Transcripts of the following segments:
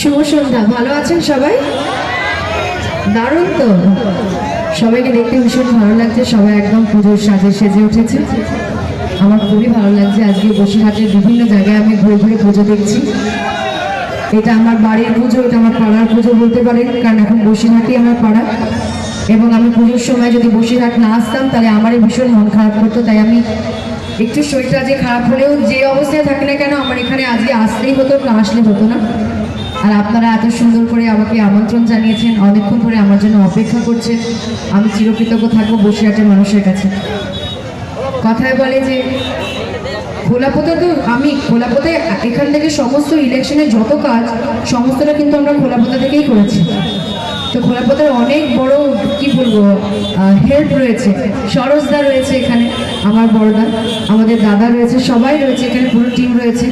শুভ সন্ধ্যা। ভালো আছেন সবাই? দারুণ তো। সবাইকে দেখতে ভীষণ ভালো লাগছে। সবাই একদম পুজোর সাজে সেজে উঠেছে। আমার খুবই ভালো লাগছে। আজকে বসিরহাটের বিভিন্ন জায়গায় আমি ঘুরে ঘুরে পুজো দেখছি। এটা আমার বাড়ির পুজো, এটা আমার পাড়ার পুজো বলতে পারেন, কারণ এখন বসিরহাটই আমার পাড়া। এবং আমি পুজোর সময় যদি বসিরহাট না আসতাম, তাহলে আমারই ভীষণ মন খারাপ করতো। তাই আমি একটু শরীরটা যে খারাপ হলেও যে অবস্থায় থাকি না কেন, আমার এখানে আজকে আসতেই হতো, না আসলে হতো না। আর আপনারা এত সুন্দর করে আমাকে আমন্ত্রণ জানিয়েছেন, অনেকক্ষণ ধরে আমার জন্য অপেক্ষা করছেন। আমি চিরকৃতজ্ঞ থাকব আছে মানুষের কাছে। কথায় বলে যে খোলাপোতে তো আমি খোলাপোতে এখান থেকে সমস্ত ইলেকশনের যত কাজ, সমস্তটা কিন্তু আমরা খোলাপোতা থেকেই করেছি। তো খোলাপোতার অনেক বড়, কি বলব হেল্প রয়েছে। সরোজদা রয়েছে এখানে, আমার বড়দা, আমাদের দাদা রয়েছে, সবাই রয়েছে এখানে, পুরো টিম রয়েছে।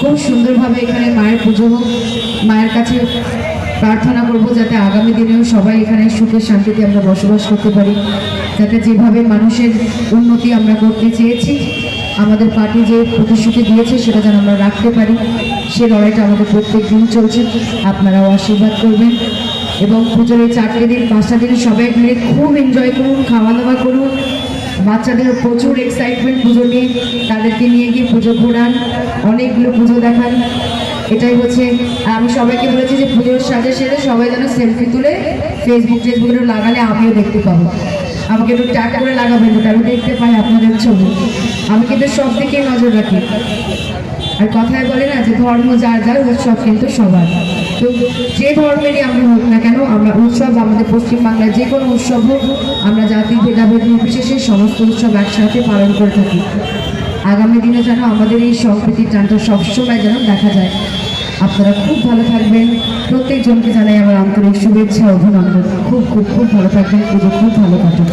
খুব সুন্দরভাবে এখানে মায়ের পুজো হোক, মায়ের কাছে প্রার্থনা করব যাতে আগামী দিনেও সবাই এখানে সুখে শান্তিতে আমরা বসবাস করতে পারি, যাতে যেভাবে মানুষের উন্নতি আমরা করতে চেয়েছি, আমাদের পার্টি যে প্রতিশ্রুতি দিয়েছে সেটা যেন আমরা রাখতে পারি, সে লড়াইটা আমাদের প্রত্যেক দিন চলছে। আপনারাও আশীর্বাদ করবেন। এবং পুজোর চারটে দিন, পাঁচটা দিন সবাই মিলে খুব এনজয় করুন খাওয়া দাওয়া করুন। বাচ্চাদের প্রচুর এক্সাইটমেন্ট পুজো নিয়ে, তাদেরকে নিয়ে গিয়ে পুজো ঘোরান, অনেকগুলো পুজো দেখান। এটাই হচ্ছে আমি সবাইকে বলেছি যে পুজোর সাজে সেরে সবাই যেন সেলফি তুলে ফেসবুক টেসবুকে লাগালে আমিও দেখতে পাবো। আমাকে একটু ট্যাগ করে লাগাবেন, ওটা আমি দেখতে পাই আপনাদের ছবি। আমি কিন্তু সব দিকে নজর রাখি। আর কথায় বলে না যে ধর্ম যার যার, উৎসব কিন্তু সবার। তো যে ধর্মেরই আমরা হোক না কেন, আমরা উৎসব, আমাদের পশ্চিমবাংলার যে কোনো উৎসব হোক, আমরা জাতি, ভেদাভেদ নির্বিশেষে সমস্ত উৎসব একসাথে পালন করে থাকি। আগামী দিনে যেন আমাদের এই সম্প্রীতির টানটা সবসময় যেন দেখা যায়। আপনারা খুব ভালো থাকবেন। প্রত্যেকজনকে জানাই আমার আন্তরিক শুভেচ্ছা, অভিনন্দন। খুব খুব খুব ভালো থাকবেন। পুজো খুব ভালো কাটুক।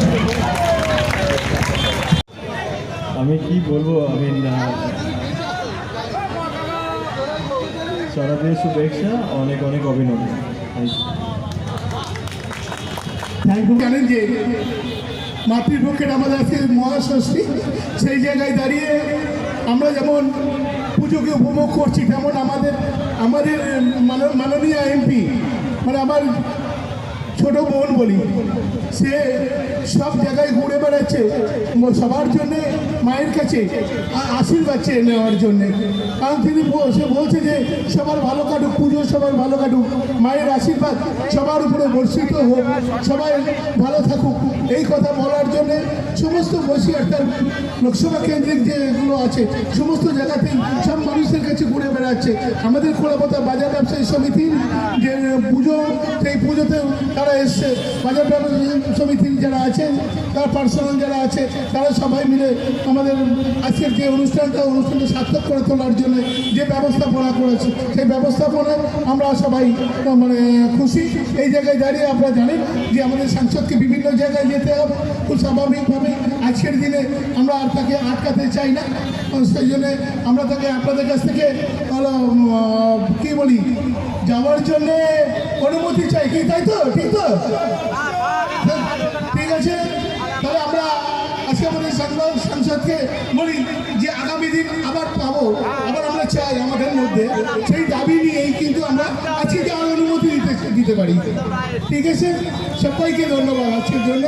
আমি কি বলব? আমি শারদীয় শুভেচ্ছা অনেক অনেক অভিনন্দন। যে মাতৃপক্ষের আমাদের আজকে মহাষষ্ঠী, সেই জায়গায় দাঁড়িয়ে আমরা যেমন পুজোকে উপভোগ করছি, তেমন আমাদের আমাদের মানো- মাননীয় এমপি মানে আমার ছোট বোন বলি, সে সব জায়গায় ঘুরে বেড়াচ্ছে সবার জন্যে, মায়ের কাছে আশীর্বাদ চেয়ে নেওয়ার জন্যে। কারণ তিনি সে বলছে যে, সবার ভালো কাটুক, পুজো সবার ভালো কাটুক, মায়ের আশীর্বাদ সবার উপরে বর্ষিত হোক, সবাই ভালো থাকুক। এই কথা বলার জন্যে সমস্ত বসিয়ার তার লোকসভা কেন্দ্রিক যেগুলো আছে, সমস্ত জায়গাতেই সব কাছে ঘুরে বেড়াচ্ছে। আমাদের খোলাপথা বাজার ব্যবসায়ী সমিতির যে পুজো, সেই পুজোতে তারা এসছে। বাজার ব্যবসায়ী সমিতির যারা আছেন, তারা পার্সোনাল যারা আছে, তারা সবাই মিলে আমাদের আজকের যে অনুষ্ঠানটা অনুষ্ঠানটা সার্থক করে তোলার জন্য যে ব্যবস্থাপনা করেছে, সেই ব্যবস্থাপনায় আমরা সবাই মানে খুশি। এই জায়গায় দাঁড়িয়ে আপনারা জানেন যে আমাদের সাংসদকে বিভিন্ন জায়গায় যেতে হবে। খুব স্বাভাবিকভাবে আজকের দিনে আমরা আর তাকে আটকাতে চাই না। সেই জন্যে আমরা তাকে, আপনাদের কাছ থেকে আহ, কি বলি যাওয়ার জন্যে অনুমতি চাই। কি তাই তো? ঠিক তো? ঠিক আছে? তাহলে আমরা আজকে আমাদের সাংসদ সাংসদকে বলি যে আগামী দিন আবার পাবো আবার আমরা চাই আমাদের মধ্যে। সেই দাবি নিয়েই কিন্তু আমরা আজকে যাওয়ার অনুমতি দিতে দিতে পারি। ঠিক আছে? সবাইকে ধন্যবাদ আজকের জন্য।